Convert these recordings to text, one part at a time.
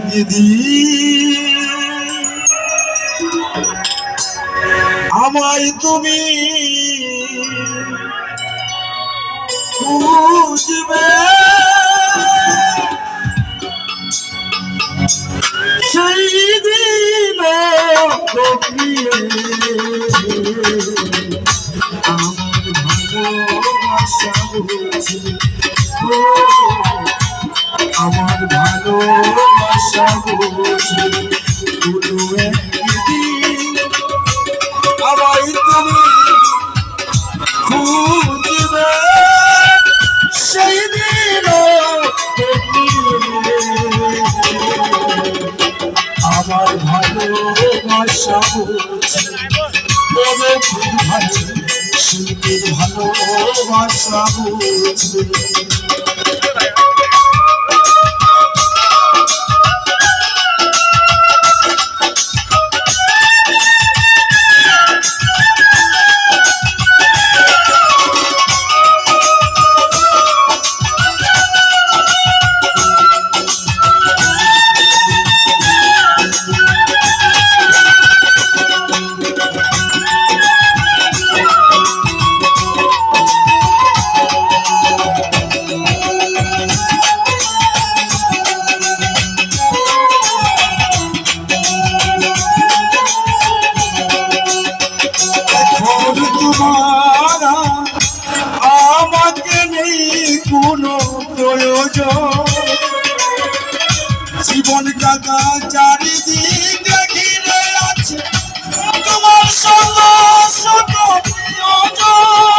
একদিন আমায় তুমি খুঁজবে সেই দিন আমার ভালোবাসা আমার ভালোবাসা বুঝবে কোনো একদিন আমায় তুমি খুঁজবে সেই দিন আমার ভালোবাসা তবে খুব ভালো শিল্পীর ভালোবাসা বুঝবে কোনো প্রয়োজন জীবন কাকা চারিদিক ঘিরে আছে তোমার শত শত প্রিয়জন।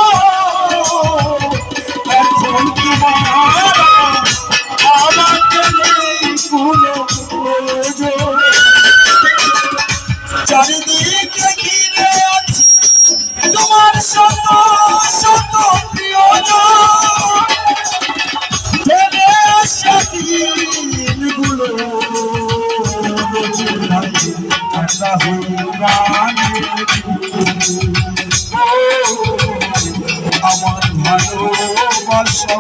আমার ভালোবাসা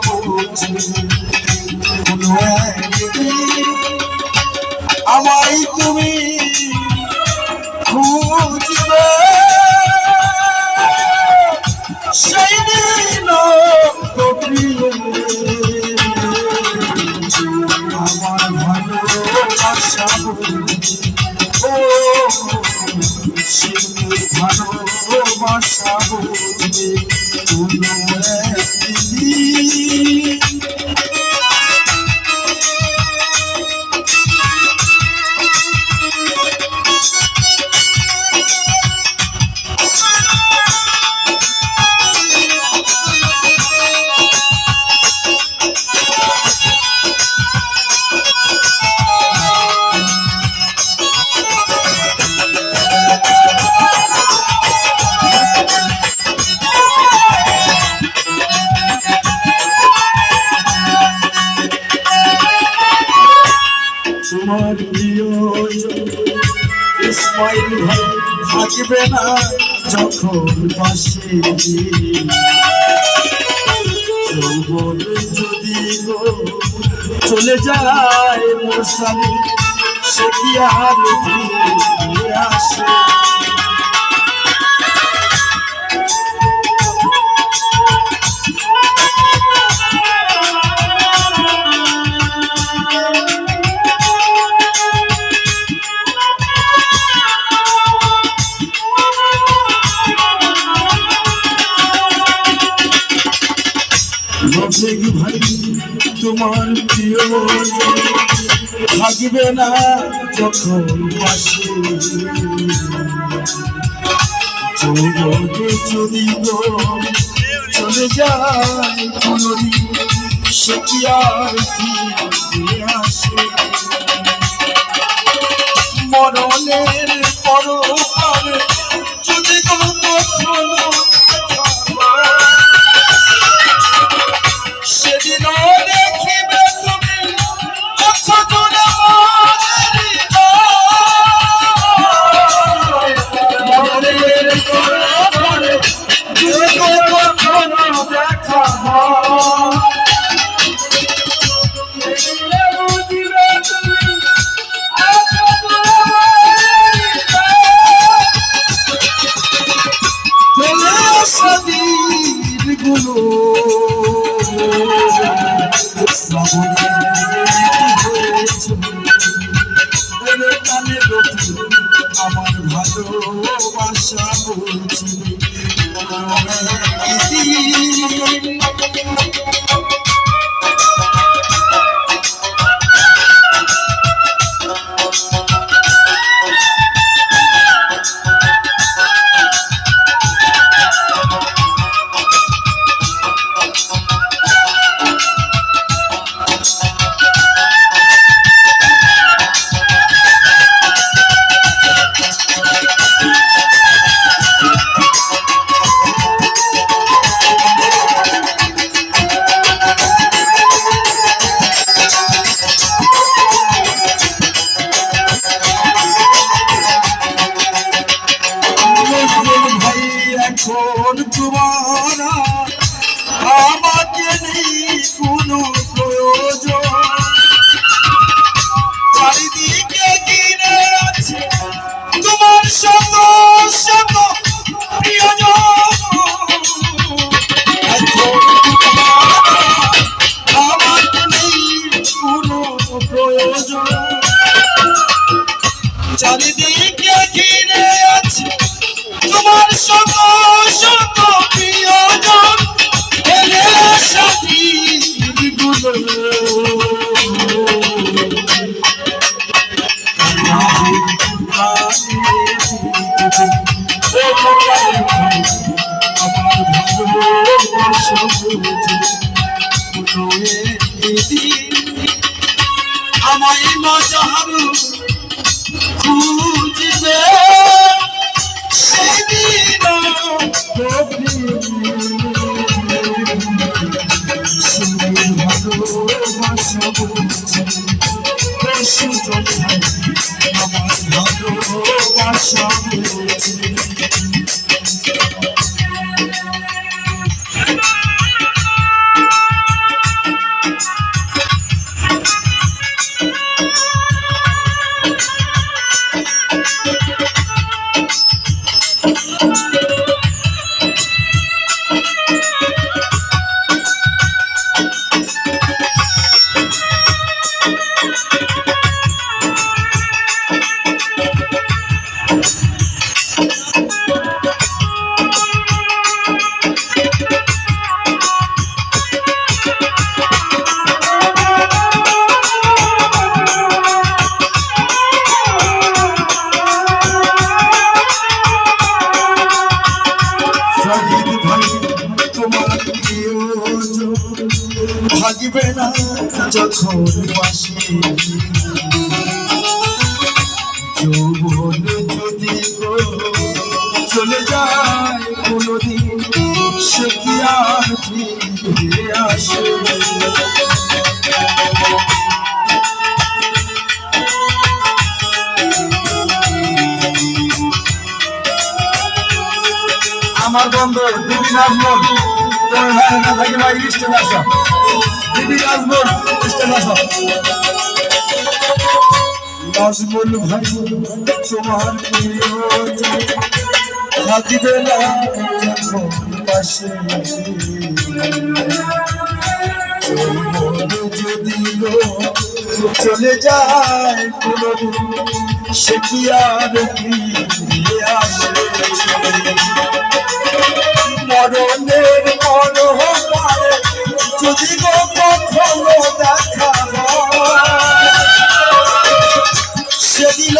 আমায় তুমি খুঁজবে সেই দিন যখন পাশে যৌবন যদি চলে যায় মোর স্বামী সে কি আর আসে? থাকবে না যখন পাশে যৌবনে চলে যায় কোনদিন, সে কি আর আসে? মরণের পরপারে যদি কখনো ভালোবাসা বুঝবে আমায় মজাহারু খুঁজবে। ভালোবাসা আমার ভালোবাসা চলে যায় কোনোদিন সে আমার বন্ধু দিদি নাজমুল তোর ভাই না থাকি ভাই স্টেন আসো দিদি নাজমুল নাজমুল ভাই, তোমার থাকিবে না পাশে যদি চলে যায় কোনদিন, সে কি আর ফিরে আসে? মরণের মনোহরে যদি গো কখনো দেখা হয়, সেদিন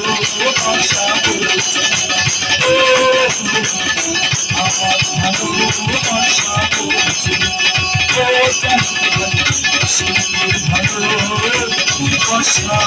ভালোবাসা ভালোবাসা